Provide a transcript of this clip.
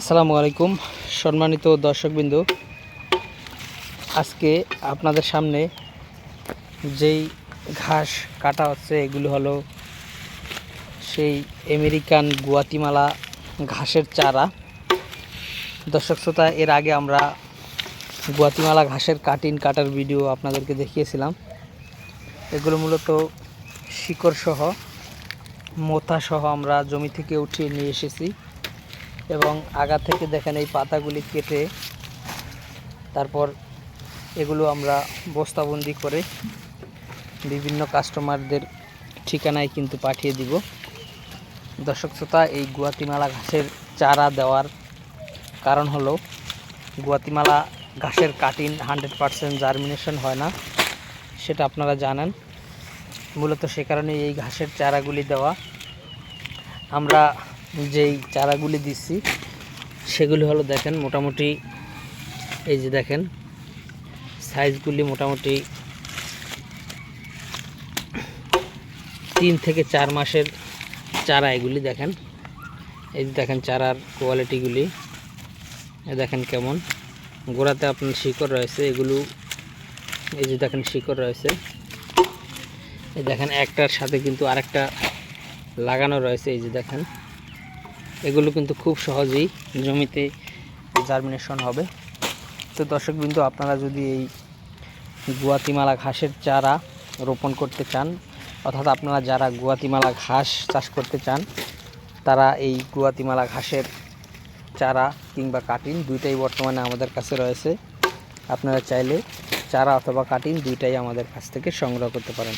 আসসালামু আলাইকুম, সম্মানিত দর্শকবৃন্দু। আজকে আপনাদের সামনে যেই ঘাস কাটা হচ্ছে, এগুলো হলো সেই আমেরিকান গুয়াতিমালা ঘাসের চারা। দর্শক শ্রোতা, এর আগে আমরা গুয়াতিমালা ঘাসের কাটিন কাটার ভিডিও আপনাদেরকে দেখিয়েছিলাম। এগুলো মূলত শিকড় সহ মোথা সহ আমরা জমি থেকে উঠিয়ে নিয়ে এসেছি। এবং আগা থেকে দেখেন এই পাতাগুলি কেটে তারপর এগুলো আমরা বস্তাবন্দি করে বিভিন্ন কাস্টমারদের ঠিকানায় কিন্তু পাঠিয়ে দিব। দর্শক শ্রোতা, এই গুয়াতিমালা ঘাসের চারা দেওয়ার কারণ হলো, গুয়াতিমালা ঘাসের কাটিন হান্ড্রেড পারসেন্ট জার্মিনেশন হয় না, সেটা আপনারা জানেন। মূলত সে কারণে এই ঘাসের চারাগুলি দেওয়া। আমরা যেই চারাগুলি দিচ্ছি, সেগুলি হলো দেখেন মোটামুটি, এই যে দেখেন, সাইজগুলি মোটামুটি তিন থেকে চার মাসের চারা এগুলি দেখেন। এই যে দেখেন চারার কোয়ালিটিগুলি, এ দেখেন কেমন। গোড়াতে আপনার শিকড় রয়েছে, এগুলো, এই যে দেখেন শিকড় রয়েছে। এই দেখেন একটার সাথে কিন্তু আরেকটা লাগানো রয়েছে, এই যে দেখেন। এগুলো কিন্তু খুব সহজেই জমিতে জার্মিনেশন হবে। তো দর্শক দর্শকবৃন্দ, আপনারা যদি এই গুয়াতিমালা ঘাসের চারা রোপণ করতে চান, অর্থাৎ আপনারা যারা গুয়াতিমালা ঘাস চাষ করতে চান, তারা এই গুয়াতিমালা ঘাসের চারা কিংবা কাটিন দুইটাই বর্তমানে আমাদের কাছে রয়েছে। আপনারা চাইলে চারা অথবা কাটিন দুইটাই আমাদের কাছ থেকে সংগ্রহ করতে পারেন।